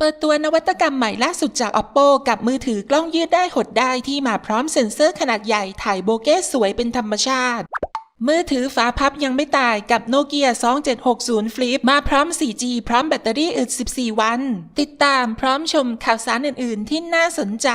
เปิดตัวนวัตกรรมใหม่ล่าสุดจาก Oppo กับมือถือกล้องยืดได้หดได้ที่มาพร้อมเซ็นเซอร์ขนาดใหญ่ถ่ายโบเก้สวยเป็นธรรมชาติ มือถือฝาพับยังไม่ตายกับโนเกีย2760 Flip มาพร้อม 4G พร้อมแบตเตอรี่อึด 14 วัน ติดตามพร้อมชมข่าวสารอื่น ๆ ที่น่าสนใจ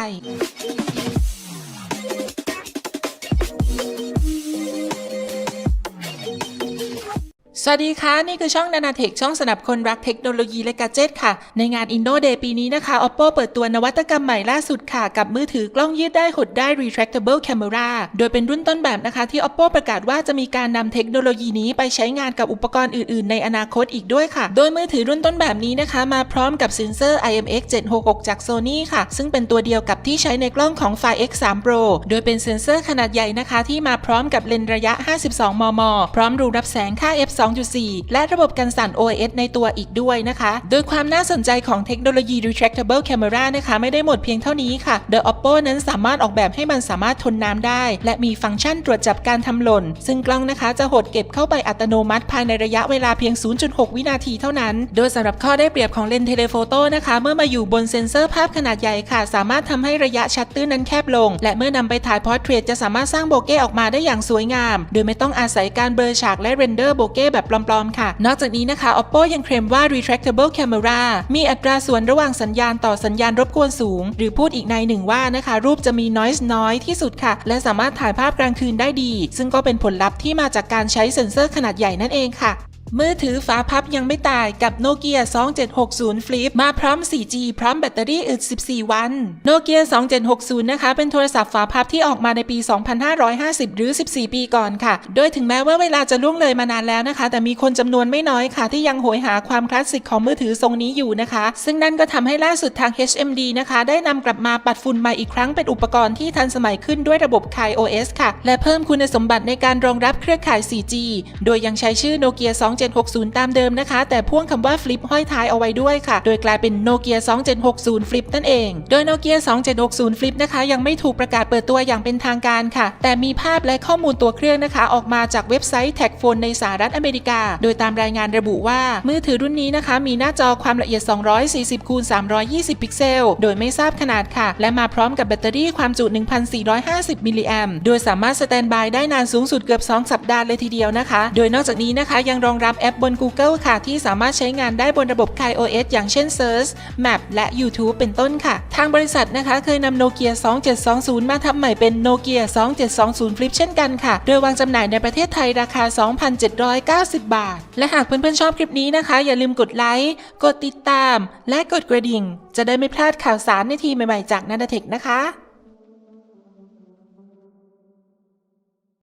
สวัสดีค่ะ นี่คือช่องนานาเทคช่องสำหรับคนรักเทคโนโลยีและกาเจ็ตค่ะ ในงาน Inno Day ปีนี้นะคะ Oppo เปิดตัวนวัตกรรมใหม่ล่าสุดค่ะ กับมือถือกล้องยืดได้หดได้ retractable camera โดยเป็นรุ่นต้นแบบนะคะที่ Oppo ประกาศว่าจะมีการนำเทคโนโลยีนี้ไปใช้งานกับอุปกรณ์อื่น ๆ ในอนาคตอีกด้วยค่ะ โดยมือถือรุ่นต้นแบบนี้นะคะ มาพร้อมกับเซ็นเซอร์ IMX 766 จาก Sony ค่ะ ซึ่งเป็นตัวเดียวกับที่ใช้ในกล้องของ Find X3 Pro โดยเป็นเซ็นเซอร์ขนาดใหญ่นะคะ ที่มาพร้อมกับเลนส์ระยะ 52 มม พร้อมรูรับแสงค่า f2 2.4 และระบบกันสั่น OIS ในตัวอีกด้วยนะคะ โดยความน่าสนใจของเทคโนโลยี retractable camera นะคะไม่ได้หมดเพียงเท่านี้ค่ะ โดย Oppo นั้นสามารถออกแบบให้มันสามารถทนน้ำได้ และมีฟังก์ชันตรวจจับการทำหล่น ซึ่งกล้องนะคะจะหดเก็บเข้าไปอัตโนมัติภายในระยะเวลาเพียง 0.6 วินาทีเท่านั้น โดยสำหรับข้อได้เปรียบของเลนส์เทเลโฟโต้นะคะ เมื่อมาอยู่บนเซ็นเซอร์ภาพขนาดใหญ่ค่ะ สามารถทำให้ระยะชัตเตอร์นั้นแคบลง และเมื่อนำไปถ่ายพอร์เทรตจะสามารถสร้างโบเก้ออกมาได้อย่างสวยงาม โดยไม่ต้องอาศัยการเบลอฉากและเรนเดอร์โบเก้แบบปลอมๆ ค่ะ นอกจากนี้นะคะ Oppo ยังเคลมว่า retractable camera มีอัตราส่วนระหว่างสัญญาณต่อสัญญาณรบกวนสูง หรือพูดอีกในหนึ่งว่านะคะ รูปจะมี noise น้อยที่สุดค่ะ และสามารถถ่ายภาพกลางคืนได้ดี ซึ่งก็เป็นผลลัพธ์ที่มาจากการใช้เซ็นเซอร์ขนาดใหญ่นั่นเองค่ะ มือถือฝาพับยังไม่ตายกับโนเกีย2760 Flip มาพร้อม 4G พร้อมแบตเตอรี่อึด 14 วันโนเกีย2760 นะคะ เป็นโทรศัพท์ฝาพับที่ออกมาในปี 2550 หรือ 14 ปีก่อนค่ะ โดยถึงแม้ว่าเวลาจะล่วงเลยมานานแล้วนะคะ แต่มีคนจำนวนไม่น้อยค่ะ ที่ยังโหยหาความคลาสสิกของมือถือทรงนี้อยู่นะคะ ซึ่งนั่นก็ทำให้ล่าสุดทาง HMD นะคะ ได้นำกลับมาปัดฝุ่นใหม่อีกครั้งเป็นอุปกรณ์ที่ทันสมัยขึ้นด้วยระบบ Kai OS ค่ะ และเพิ่มคุณสมบัติในการรองรับเครือข่าย 4G โดยยังใช้ชื่อโนเกีย2 2760 ตามเดิมนะคะ แต่พ่วงคำว่า Flip ห้อยท้ายเอาไว้ด้วยค่ะ โดยกลายเป็นโนเกีย2760 Flip นั่นเอง โดยโนเกีย2760 Flip นะคะ ยังไม่ถูกประกาศเปิดตัวอย่างเป็นทางการค่ะ แต่มีภาพและข้อมูลตัวเครื่องนะคะ ออกมาจากเว็บไซต์ Tagphone ในสหรัฐอเมริกา โดยตามรายงานระบุว่า มือถือรุ่นนี้นะคะ มีหน้าจอความละเอียด 240คูณ320 พิกเซล โดยไม่ทราบขนาดค่ะ และมาพร้อมกับแบตเตอรี่ความจุ 1,450 มิลลิแอมโดยสามารถสแตนบายได้นานสูงสุดเกือบ 2 สัปดาห์เลยทีเดียวนะคะ โดยนอกจากนี้นะคะยังรองรับแอปบน Google ค่ะ ที่สามารถใช้งานได้บนระบบ Kai OS อย่างเช่น Search Map และ YouTube เป็นต้นค่ะ ทางบริษัทนะคะเคยนำโนเกีย2720 มาทำใหม่เป็นโนเกีย2720 Flip เช่นกันค่ะ โดยวางจำหน่ายในประเทศไทยราคา 2,790 บาท และหากเพื่อนๆชอบคลิปนี้นะคะ อย่าลืมกดไลค์ กดติดตาม และกดกระดิ่ง จะได้ไม่พลาดข่าวสารในทีใหม่ๆจากนันเทคนะคะ